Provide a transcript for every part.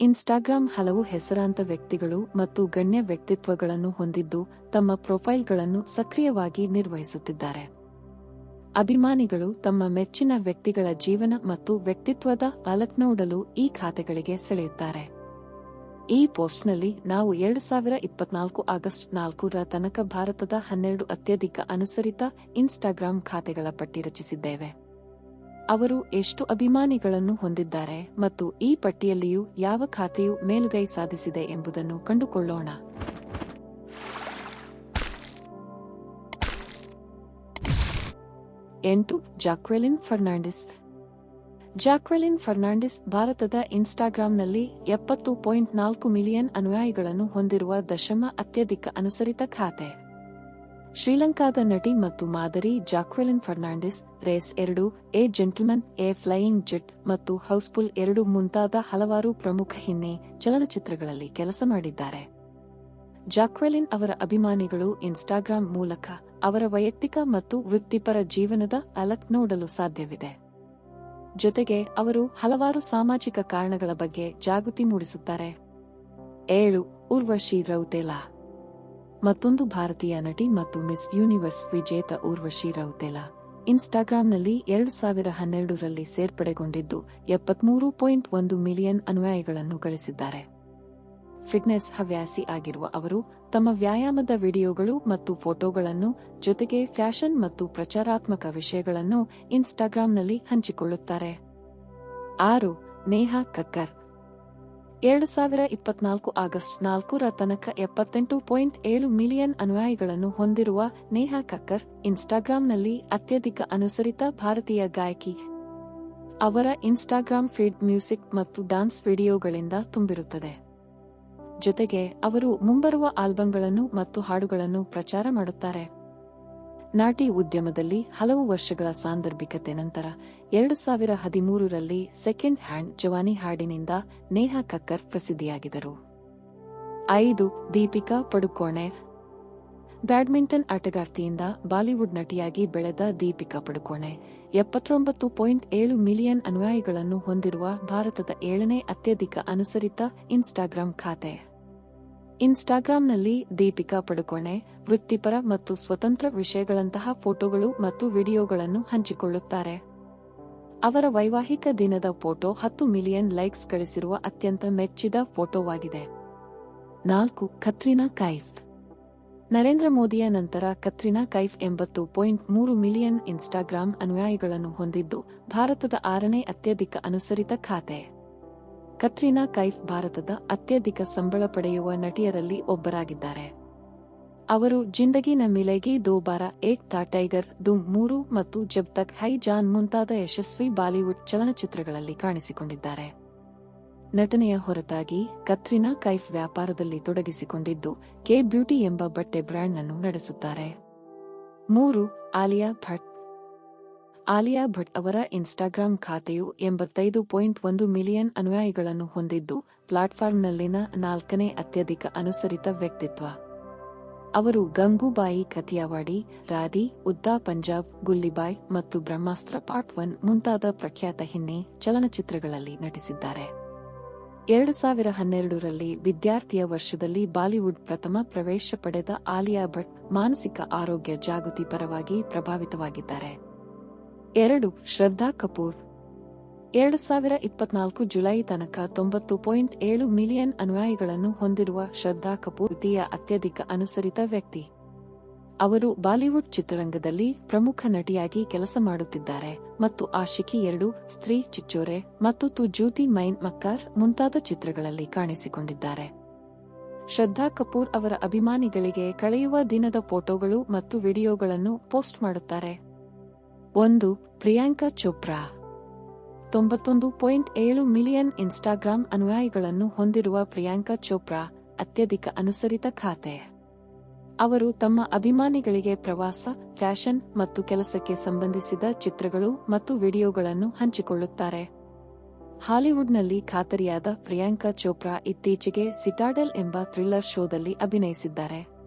Instagram ಹಲವು ಹೆಸರಾಂತ ವ್ಯಕ್ತಿಗಳು ಮತ್ತು ಗಣ್ಯ ವ್ಯಕ್ತಿತ್ವಗಳನ್ನು ಹೊಂದಿದ್ದು ತಮ್ಮ ಪ್ರೊಫೈಲ್ಗಳನ್ನು ಸಕ್ರಿಯವಾಗಿ ನಿರ್ವಹಿಸುತ್ತಿದ್ದಾರೆ. ಅಭಿಮಾನಿಗಳು ತಮ್ಮ ಮೆಚ್ಚಿನ ವ್ಯಕ್ತಿಗಳ ಜೀವನ ಮತ್ತು ವ್ಯಕ್ತಿತ್ವದ ಅಲಕ್ನೋಡಲು ಈ ಖಾತೆಗಳಿಗೆ ಸೆಳೆಯುತ್ತಾರೆ. ಈ ಪೋಸ್ಟ್ನಲ್ಲಿ ನಾವು ಎರಡು ಸಾವಿರ ಇಪ್ಪತ್ನಾಲ್ಕು ಆಗಸ್ಟ್ ನಾಲ್ಕರ ತನಕ ಭಾರತದ ಹನ್ನೆರಡು ಅತ್ಯಧಿಕ ಅನುಸರಿತ ಇನ್ಸ್ಟಾಗ್ರಾಂ ಖಾತೆಗಳ ಪಟ್ಟಿ ರಚಿಸಿದ್ದೇವೆ. ಅವರು ಎಷ್ಟು ಅಭಿಮಾನಿಗಳನ್ನು ಹೊಂದಿದ್ದಾರೆ ಮತ್ತು ಈ ಪಟ್ಟಿಯಲ್ಲಿಯೂ ಯಾವ ಖಾತೆಯು ಮೇಲುಗೈ ಸಾಧಿಸಿದೆ ಎಂಬುದನ್ನು ಕಂಡುಕೊಳ್ಳೋಣ. ಎಂಟು, ಜಾಕ್ವೆಲಿನ್ ಫರ್ನಾಂಡಿಸ್. ಜಾಕ್ವೆಲಿನ್ ಫರ್ನಾಂಡಿಸ್ ಭಾರತದ ಇನ್ಸ್ಟಾಗ್ರಾಂನಲ್ಲಿ ಎಪ್ಪತ್ತು ಪಾಯಿಂಟ್ ನಾಲ್ಕು ಮಿಲಿಯನ್ ಅನುಯಾಯಿಗಳನ್ನು ಹೊಂದಿರುವ ದಶಮ ಅತ್ಯಧಿಕ ಅನುಸರಿತ ಖಾತೆ. ಶ್ರೀಲಂಕಾದ ನಟಿ ಮತ್ತು ಮಾದರಿ ಜಾಕ್ವೆಲಿನ್ ಫರ್ನಾಂಡಿಸ್, ರೇಸ್ ಎರಡು, A Gentleman, A Flying Jet ಮತ್ತು ಹೌಸ್ಫುಲ್ ಎರಡು ಮುಂತಾದ ಹಲವಾರು ಪ್ರಮುಖ ಹಿನ್ನೆ ಚಲನಚಿತ್ರಗಳಲ್ಲಿ ಕೆಲಸ ಮಾಡಿದ್ದಾರೆ. ಜಾಕ್ವೆಲಿನ್ ಅವರ ಅಭಿಮಾನಿಗಳು ಇನ್ಸ್ಟಾಗ್ರಾಂ ಮೂಲಕ ಅವರ ವೈಯಕ್ತಿಕ ಮತ್ತು ವೃತ್ತಿಪರ ಜೀವನದ ಅಲಕ್ ನೋಡಲು ಸಾಧ್ಯವಿದೆ. ಜೊತೆಗೆ ಅವರು ಹಲವಾರು ಸಾಮಾಜಿಕ ಕಾರಣಗಳ ಬಗ್ಗೆ ಜಾಗೃತಿ ಮೂಡಿಸುತ್ತಾರೆ. ಏಳು, ಉರ್ವಶಿ ರೌತೇಲಾ ಮತ್ತೊಂದು ಭಾರತೀಯ ನಟಿ ಮತ್ತು ಮಿಸ್ ಯೂನಿವರ್ಸ್ ವಿಜೇತ ಊರ್ವಶಿ ರೌತೇಲಾ. ಇನ್ಸ್ಟಾಗ್ರಾಂನಲ್ಲಿ ಎರಡು ಸಾವಿರ ಹನ್ನೆರಡರಲ್ಲಿ ಸೇರ್ಪಡೆಗೊಂಡಿದ್ದು ಎಪ್ಪತ್ಮೂರು ಪಾಯಿಂಟ್ ಒಂದು ಮಿಲಿಯನ್ ಅನುಯಾಯಿಗಳನ್ನು ಗಳಿಸಿದ್ದಾರೆ. ಫಿಟ್ನೆಸ್ ಹವ್ಯಾಸಿ ಆಗಿರುವ ಅವರು ತಮ್ಮ ವ್ಯಾಯಾಮದ ವಿಡಿಯೋಗಳು ಮತ್ತು ಫೋಟೋಗಳನ್ನು ಜೊತೆಗೆ ಫ್ಯಾಷನ್ ಮತ್ತು ಪ್ರಚಾರಾತ್ಮಕ ವಿಷಯಗಳನ್ನು ಇನ್ಸ್ಟಾಗ್ರಾಂನಲ್ಲಿ ಹಂಚಿಕೊಳ್ಳುತ್ತಾರೆ. ಆರು, ನೇಹಾ ಕಕ್ಕರ್. ಎರಡು ಸಾವಿರ ಇಪ್ಪತ್ನಾಲ್ಕು ಆಗಸ್ಟ್ ನಾಲ್ಕರ ತನಕ ಎಪ್ಪತ್ತೆಂಟು ಪಾಯಿಂಟ್ ಏಳು ಮಿಲಿಯನ್ ಅನುಯಾಯಿಗಳನ್ನು ಹೊಂದಿರುವ ನೇಹಾ ಕಕ್ಕರ್ ಇನ್ಸ್ಟಾಗ್ರಾಂನಲ್ಲಿ ಅತ್ಯಧಿಕ ಅನುಸರಿತ ಭಾರತೀಯ ಗಾಯಕಿ. ಅವರ ಇನ್ಸ್ಟಾಗ್ರಾಂ ಫೀಡ್ ಮ್ಯೂಸಿಕ್ ಮತ್ತು ಡಾನ್ಸ್ ವಿಡಿಯೋಗಳಿಂದ ತುಂಬಿರುತ್ತದೆ. ಜೊತೆಗೆ ಅವರು ಮುಂಬರುವ ಆಲ್ಬಂಗಳನ್ನು ಮತ್ತು ಹಾಡುಗಳನ್ನು ಪ್ರಚಾರ ಮಾಡುತ್ತಾರೆ. ನಾಟಿ ಉದ್ಯಮದಲ್ಲಿ ಹಲವು ವರ್ಷಗಳ ಸಾಂದರ್ಭಿಕತೆ ನಂತರ ಎರಡು ಸಾವಿರ ಹದಿಮೂರರಲ್ಲಿ ಸೆಕೆಂಡ್ ಹ್ಯಾಂಡ್ ಜವಾನಿ ಹಾಡಿನಿಂದ ನೇಹಾ ಕಕ್ಕರ್ ಪ್ರಸಿದ್ಧಿಯಾಗಿದರು ಐದು, ದೀಪಿಕಾ ಪಡುಕೋಣೆ ಬ್ಯಾಡ್ಮಿಂಟನ್ ಆಟಗಾರ್ತಿಯಿಂದ ಬಾಲಿವುಡ್ ನಟಿಯಾಗಿ ಬೆಳೆದ ದೀಪಿಕಾ ಪಡುಕೋಣೆ, ಎಪ್ಪತ್ತೊಂಬತ್ತು ಪಾಯಿಂಟ್ ಏಳು ಮಿಲಿಯನ್ ಅನುಯಾಯಿಗಳನ್ನು ಹೊಂದಿರುವ ಭಾರತದ ಏಳನೇ ಅತ್ಯಧಿಕ ಅನುಸರಿತ ಇನ್ಸ್ಟಾಗ್ರಾಂ ಖಾತೆ. ಇನ್ಸ್ಟಾಗ್ರಾಂನಲ್ಲಿ ದೀಪಿಕಾ ಪಡುಕೋಣೆ ವೃತ್ತಿಪರ ಮತ್ತು ಸ್ವತಂತ್ರ ವಿಷಯಗಳಂತಹ ಫೋಟೋಗಳು ಮತ್ತು ವಿಡಿಯೋಗಳನ್ನು ಹಂಚಿಕೊಳ್ಳುತ್ತಾರೆ. ಅವರ ವೈವಾಹಿಕ ದಿನದ ಫೋಟೋ ಹತ್ತು ಮಿಲಿಯನ್ ಲೈಕ್ಸ್ ಗಳಿಸಿರುವ ಅತ್ಯಂತ ಮೆಚ್ಚಿದ ಫೋಟೋವಾಗಿದೆ. ನಾಲ್ಕು, ಕತ್ರಿನಾ ಕೈಫ್. ನರೇಂದ್ರ ಮೋದಿಯ ನಂತರ ಕತ್ರಿನಾ ಕೈಫ್ ಎಂಬತ್ತು ಪಾಯಿಂಟ್ ಮೂರು ಮಿಲಿಯನ್ ಇನ್ಸ್ಟಾಗ್ರಾಂ ಅನುಯಾಯಿಗಳನ್ನು ಹೊಂದಿದ್ದು, ಭಾರತದ ಆರನೇ ಅತ್ಯಧಿಕ ಅನುಸರಿತ ಖಾತೆ. ಕತ್ರಿನಾ ಕೈಫ್ ಭಾರತದ ಅತ್ಯಧಿಕ ಸಂಬಳ ಪಡೆಯುವ ನಟಿಯರಲ್ಲಿ ಒಬ್ಬರಾಗಿದ್ದಾರೆ. ಅವರು ಜಿಂದಗಿ ನ ಮಿಲೆಗಿ ದೋ ಬಾರ ಏಕ್ ತಾ ಟೈಗರ್, ದುಮ್ ಮೂರು ಮತ್ತು ಜಬ್ ತಕ್ ಹೈ ಜಾನ್ ಮುಂತಾದ ಯಶಸ್ವಿ ಬಾಲಿವುಡ್ ಚಲನಚಿತ್ರಗಳಲ್ಲಿ ಕಾಣಿಸಿಕೊಂಡಿದ್ದಾರೆ. ನಟನೆಯ ಹೊರತಾಗಿ ಕತ್ರಿನಾ ಕೈಫ್ ವ್ಯಾಪಾರದಲ್ಲಿ ತೊಡಗಿಸಿಕೊಂಡಿದ್ದು, ಕೆ ಬ್ಯೂಟಿ ಎಂಬ ಬಟ್ಟೆ ಬ್ರ್ಯಾಂಡ್ ಅನ್ನು ನಡೆಸುತ್ತಾರೆ. ಮೂರು, ಆಲಿಯಾ ಭಟ್ ಆಲಿಯಾ ಭಟ್ ಅವರ ಇನ್ಸ್ಟಾಗ್ರಾಂ ಖಾತೆಯು ಎಂಬತ್ತೈದು ಪಾಯಿಂಟ್ ಒಂದು ಮಿಲಿಯನ್ ಅನುಯಾಯಿಗಳನ್ನು ಹೊಂದಿದ್ದು, ಪ್ಲಾಟ್ಫಾರ್ಮ್ನಲ್ಲಿನ ನಾಲ್ಕನೇ ಅತ್ಯಧಿಕ ಅನುಸರಿತ ವ್ಯಕ್ತಿತ್ವ. ಅವರು ಗಂಗೂಬಾಯಿ ಕತಿಯಾವಾಡಿ ರಾಧಿ, ಉದ್ದಾ ಪಂಜಾಬ್, ಗುಲ್ಲಿಬಾಯ್ ಮತ್ತು ಬ್ರಹ್ಮಾಸ್ತ್ರ ಪಾರ್ಟ್ ಒನ್ ಮುಂತಾದ ಪ್ರಖ್ಯಾತ ಹಿನ್ನೆ ಚಲನಚಿತ್ರಗಳಲ್ಲಿ ನಟಿಸಿದ್ದಾರೆ. ಎರಡು ಸಾವಿರ ಹನ್ನೆರಡರಲ್ಲಿ ವಿದ್ಯಾರ್ಥಿಯ ವರ್ಷದಲ್ಲಿ ಬಾಲಿವುಡ್ ಪ್ರಥಮ ಪ್ರವೇಶ ಪಡೆದ ಆಲಿಯಾ ಭಟ್ ಮಾನಸಿಕ ಆರೋಗ್ಯ ಜಾಗೃತಿ ಪರವಾಗಿ ಪ್ರಭಾವಿತವಾಗಿದ್ದಾರೆ. ಎರಡು, ಶ್ರದ್ಧಾ ಕಪೂರ್. ಎರಡು ಸಾವಿರ ಇಪ್ಪತ್ನಾಲ್ಕು ಜುಲೈ ತನಕ ತೊಂಬತ್ತು ಪಾಯಿಂಟ್ ಏಳು ಮಿಲಿಯನ್ ಅನುಯಾಯಿಗಳನ್ನು ಹೊಂದಿರುವ ಶ್ರದ್ಧಾ ಕಪೂರ್ ದ್ವಿತೀಯ ಅತ್ಯಧಿಕ ಅನುಸರಿತ ವ್ಯಕ್ತಿ. ಅವರು ಬಾಲಿವುಡ್ ಚಿತ್ರರಂಗದಲ್ಲಿ ಪ್ರಮುಖ ನಟಿಯಾಗಿ ಕೆಲಸ ಮಾಡುತ್ತಿದ್ದಾರೆ ಮತ್ತು ಆಶಿಕಿ ಎರಡು, ಸ್ತ್ರೀ ಚಿಚ್ಚೋರೆ ಮತ್ತು ತು ಜ್ಯೋತಿ ಮೈನ್ ಮಕ್ಕಾರ್ ಮುಂತಾದ ಚಿತ್ರಗಳಲ್ಲಿ ಕಾಣಿಸಿಕೊಂಡಿದ್ದಾರೆ. ಶ್ರದ್ಧಾ ಕಪೂರ್ ಅವರ ಅಭಿಮಾನಿಗಳಿಗೆ ಕಳೆಯುವ ದಿನದ ಫೋಟೋಗಳು ಮತ್ತು ವಿಡಿಯೋಗಳನ್ನು ಪೋಸ್ಟ್ ಮಾಡುತ್ತಾರೆ. ಒಂದು, ಪ್ರಿಯಾಂಕಾ ಚೋಪ್ರಾ. ತೊಂಬತ್ತೊಂದು ಪಾಯಿಂಟ್ ಏಳು ಮಿಲಿಯನ್ ಇನ್ಸ್ಟಾಗ್ರಾಂ ಅನುಯಾಯಿಗಳನ್ನು ಹೊಂದಿರುವ ಪ್ರಿಯಾಂಕಾ ಚೋಪ್ರಾ, ಅತ್ಯಧಿಕ ಅನುಸರಿತ ಖಾತೆ. ಅವರು ತಮ್ಮ ಅಭಿಮಾನಿಗಳಿಗೆ ಪ್ರವಾಸ, ಫ್ಯಾಷನ್ ಮತ್ತು ಕೆಲಸಕ್ಕೆ ಸಂಬಂಧಿಸಿದ ಚಿತ್ರಗಳು ಮತ್ತು ವಿಡಿಯೋಗಳನ್ನು ಹಂಚಿಕೊಳ್ಳುತ್ತಾರೆ. ಹಾಲಿವುಡ್ನಲ್ಲಿ ಖಾತರಿಯಾದ ಪ್ರಿಯಾಂಕಾ ಚೋಪ್ರಾ ಇತ್ತೀಚೆಗೆ ಸಿಟಾಡೆಲ್ ಎಂಬ ಥ್ರಿಲ್ಲರ್ ಶೋದಲ್ಲಿ ಅಭಿನಯಿಸಿದ್ದಾರೆ.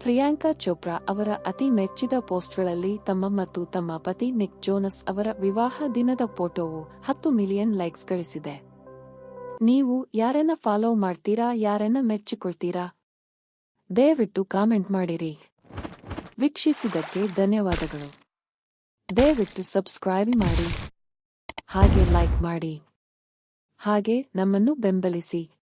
ಪ್ರಿಯಾಂಕಾ ಚೋಪ್ರಾ ಅವರ ಅತಿ ಮೆಚ್ಚಿದ ಪೋಸ್ಟ್ಗಳಲ್ಲಿ ತಮ್ಮ ಮತ್ತು ತಮ್ಮ ಪತಿ ನಿಕ್ ಜೋನಸ್ ಅವರ ವಿವಾಹ ದಿನದ ಫೋಟೋವು ಹತ್ತು ಮಿಲಿಯನ್ ಲೈಕ್ಸ್ ಗಳಿಸಿದೆ. ನೀವು ಯಾರನ್ನ ಫಾಲೋ ಮಾಡ್ತೀರಾ, ಯಾರನ್ನ ಮೆಚ್ಚಿಕೊಳ್ತೀರಾ? ದಯವಿಟ್ಟು ಕಾಮೆಂಟ್ ಮಾಡಿರಿ. ವೀಕ್ಷಿಸಿದ್ದಕ್ಕೆ ಧನ್ಯವಾದಗಳು. ದಯವಿಟ್ಟು ಸಬ್ಸ್ಕ್ರೈಬ್ ಮಾಡಿ. ಹಾಗೆ ಲೈಕ್ ಮಾಡಿ. ಹಾಗೆ ನಮ್ಮನ್ನು ಬೆಂಬಲಿಸಿ.